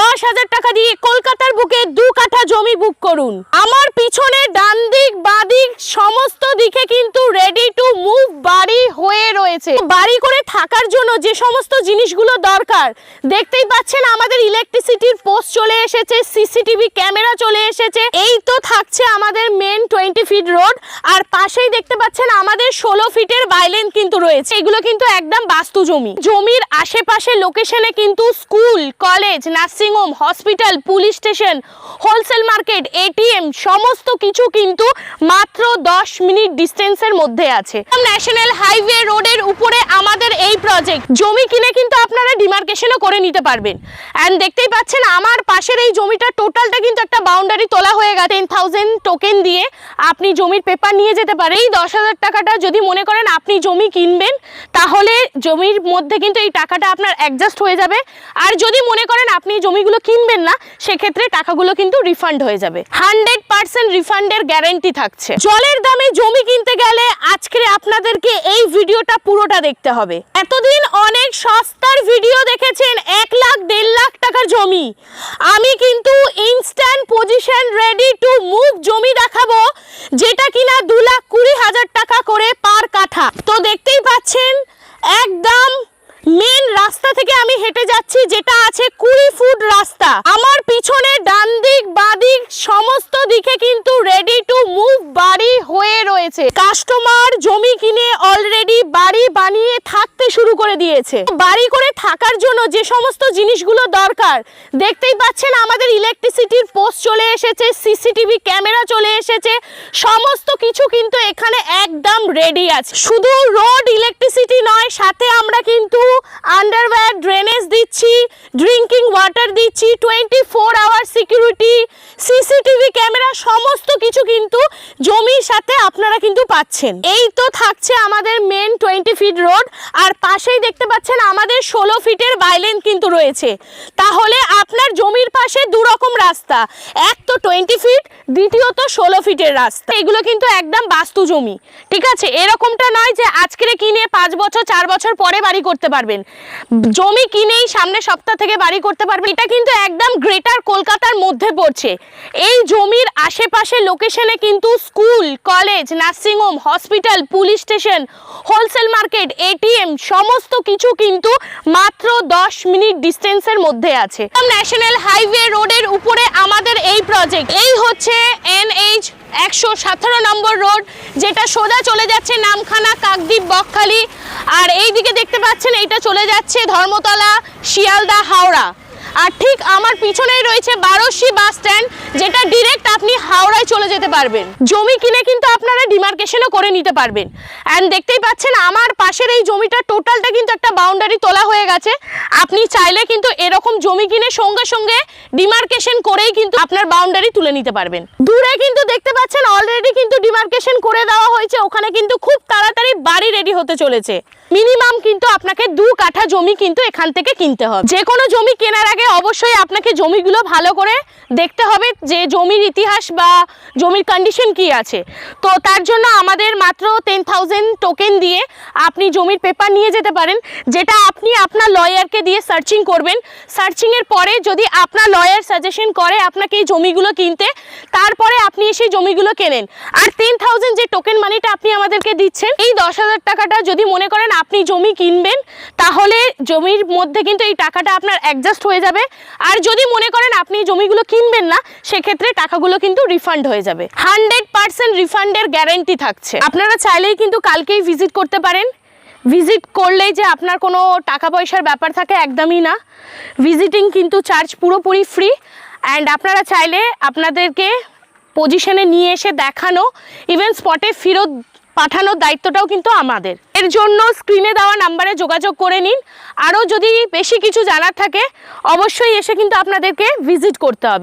দশ হাজার টাকা দিয়ে কলকাতার বুকে দু কাঠা জমি বুক করুন। আমার পিছনে ডান দিক বাদিক সমস্ত দিকে কিন্তু রেডি টু মুভ বাড়ি হয়ে রয়েছে। থাকার জন্য যে সমস্ত জিনিসগুলো দরকার, দেখতেই পাচ্ছেন আমাদের ইলেকট্রিসিটির পোস্ট চলে এসেছে সিসিটিভি ক্যামেরা চলে এসেছে, এই তো থাকছে আমাদের মেন টোয়েন্টি ফিট রোড আর পাশেই দেখতে পাচ্ছেন আমাদের ষোলো ফিটের বাইলেন কিন্তু রয়েছে। এগুলো কিন্তু একদম বাস্তু জমি। জমির আশেপাশে লোকেশনে কিন্তু school college nursing home hospital police station wholesale market ATM সমস্ত কিছু কিন্তু মাত্র দশ মিনিট ডিস্টেন্সের মধ্যে আছে। ন্যাশনাল হাইওয়ে রোডের উপরে আমাদের এই প্রজেক্ট জমি কিনে কিন্তু আপনারা ডিমার্কেশনও করে নিতে পারবেন। অ্যান্ড দেখতেই পাচ্ছেন, আমার পাশের এই জমিটা টোটালটা কিন্তু একটা বাউন্ডারি তোলা হয়ে গেছে। টেন টোকেন দিয়ে আপনি জমির পেপার নিয়ে যেতে পারেন। এই দশ হাজার টাকাটা যদি মনে করেন আপনি জমি কিনবেন, তাহলে জমির মধ্যে কিন্তু এই টাকাটা আপনার অ্যাডজাস্ট হয়ে যাবে। আর যদি মনে করেন আপনি জমিগুলো কিনবেন না, সেক্ষেত্রে টাকাগুলো কিন্তু রিফান্ড হয়ে যাবে। হান্ড্রেড পার্সেন্ট রিফান্ডের গ্যারেন্টি থাকছে। জলের দামে জমি কিনতে গেলে আজকে আপনাদেরকে এই ভিডিওটা পুরোটা দেখতে হবে। এতদিন অনেক সস্তার ভিডিও দেখেছেন, এক লাখ, দেড় লাখ টাকার জমি। আমি কিন্তু instant position ready to move জমি দেখাবো, যেটা কিনা দু লাখ কুড়ি হাজার টাকা করে পার কাঠা। তো দেখতেই পাচ্ছেন, একদম মেন রাস্তা থেকে আমি হেঁটে যাচ্ছি, যেটা আছে কুড়ি ফুট রাস্তা। আমার পিছনে ডান দিক, বাঁ দিক, সমস্ত দিকে কিন্তু রেডি টু মুভ বাড়ি হয়ে রয়েছে। কাস্টমার জমি কিনে অলরেডি বাড়ি বানিয়ে থাকতে শুরু করে দিয়েছে। বাড়ি করে থাকার জন্য যে সমস্ত জিনিসগুলো দরকার, দেখতেই পাচ্ছেন আমাদের ইলেকট্রিসিটির পোস্ট চলে এসেছে সিসিটিভি ক্যামেরা চলে এসেছে, সমস্ত কিছু কিন্তু এখানে একদম রেডি আছে। শুধু রোড ইলেকট্রিসিটি নয়, সাথে আমরা কিন্তু আন্ডারওয়্যার ড্রেনেজ দিচ্ছি ড্রিঙ্কিং ওয়াটার দিচ্ছি twenty four hour security CCTV camera সমস্ত কিছু কিন্তু জমির সাথে আপনারা কিন্তু পাচ্ছেন। এই তো থাকছে আমাদের মেন টোয়েন্টি ফিট রোড আর পাশেই দেখতে পাচ্ছেন আমাদের ষোলো ফিটের বাইলেন কিন্তু রয়েছে। তাহলে আপনার জমির পাশে দু রকম রাস্তা। এক তো টোয়েন্টি ফিট দ্বিতীয়ত ষোলো ফিটের রাস্তা। এগুলো কিন্তু একদম বাস্তু জমি। ঠিক আছে? এরকমটা নয় যে আজকে কিনে পাঁচ বছর, চার বছর পরে বাড়ি করতে পারবেন। জমি কিনেই সামনে সপ্তাহ থেকে বাড়ি করতে পারবেন। এটা কিন্তু একদম গ্রেটার কলকাতার মধ্যে পড়ছে। এই জমির আশেপাশে লোকেশনে কিন্তু school, college nursing home hospital police station wholesale market ATM সমস্ত কিছু কিন্তু মাত্র দশ মিনিট ডিস্টেন্সের মধ্যে আছে। ন্যাশনাল হাইওয়ে রোডের উপরে আমাদের এই প্রজেক্ট এই হচ্ছে এনএইচ একশো সতেরো নম্বর রোড যেটা সোজা চলে যাচ্ছে নামখানা কাকদ্বীপ বকখালি আর এই দিকে দেখতে পাচ্ছেন এইটা চলে যাচ্ছে ধর্মতলা শিয়ালদা হাওড়া। আর ঠিক আমার পিছনেই রয়েছে বারোশি বাস স্ট্যান্ড, যেটা ডিরেক্ট আপনি হাওড়ায় চলে যেতে পারবেন। জমি কিনে কিন্তু আপনারা ডিমার্কেশনও করে নিতে পারবেন। অ্যান্ড দেখতেই পাচ্ছেন, আমার পাশের এই জমিটা টোটালটা কিন্তু একটা বাউন্ডারি তোলা হয়ে গেছে। আপনি চাইলে কিন্তু এরকম জমি কিনে সঙ্গে সঙ্গে ডিমার্কেশন করেই কিন্তু আপনার বাউন্ডারি তুলে নিতে পারবেন। দূরে কিন্তু দেখতে পাচ্ছেন অলরেডি কিন্তু ডিমার্কেশন করে দেওয়া হয়েছে। ওখানে কিন্তু খুব তাড়াতাড়ি বাড়ি রেডি হতে চলেছে। মিনিমাম কিন্তু আপনাকে দু কাঠা জমি কিন্তু এখান থেকে কিনতে হবে। যে কোনো জমি কেনার আগে অবশ্যই আপনাকে জমিগুলো ভালো করে দেখতে হবে যে জমির ইতিহাস বা জমির কন্ডিশন কি আছে। তো তার জন্য আমাদের মাত্র টেন থাউজেন্ড টোকেন দিয়ে আপনি জমির পেপার নিয়ে যেতে পারেন, যেটা আপনি আপনার লয়ারকে দিয়ে সার্চিং করবেন। সার্চিংয়ের পরে যদি আপনার লয়ার সাজেশন করে আপনাকে এই জমিগুলো কিনতে, তারপরে আপনি সেই জমিগুলো কেনেন। আর টেন থাউজেন্ড যে টোকেন মানিটা আপনি আমাদেরকে দিচ্ছেন, এই দশ হাজার টাকাটা যদি মনে করেন আপনি জমি কিনবেন, তাহলে জমির মধ্যে কিন্তু এই টাকাটা আপনার অ্যাডজাস্ট হয়ে যাবে। আর যদি মনে করেন আপনি জমিগুলো কিনবেন না, সেক্ষেত্রে টাকাগুলো কিন্তু রিফান্ড হয়ে যাবে। হান্ড্রেড পার্সেন্ট রিফান্ডের গ্যারেন্টি থাকছে। আপনারা চাইলেই কিন্তু কালকেই ভিজিট করতে পারেন। ভিজিট করলেই যে আপনার কোনো টাকা পয়সার ব্যাপার থাকে একদমই না। ভিজিটিং কিন্তু চার্জ পুরোপুরি ফ্রি অ্যান্ড আপনারা চাইলে আপনাদেরকে পজিশনে নিয়ে এসে দেখানো ইভেন স্পটে ফেরত পাঠানোর দায়িত্বটাও কিন্তু আমাদের। এর জন্য স্ক্রিনে দেওয়া নাম্বারে যোগাযোগ করে নিন। আরও যদি বেশি কিছু জানার থাকে, অবশ্যই এসে কিন্তু আপনাদেরকে ভিজিট করতে হবে।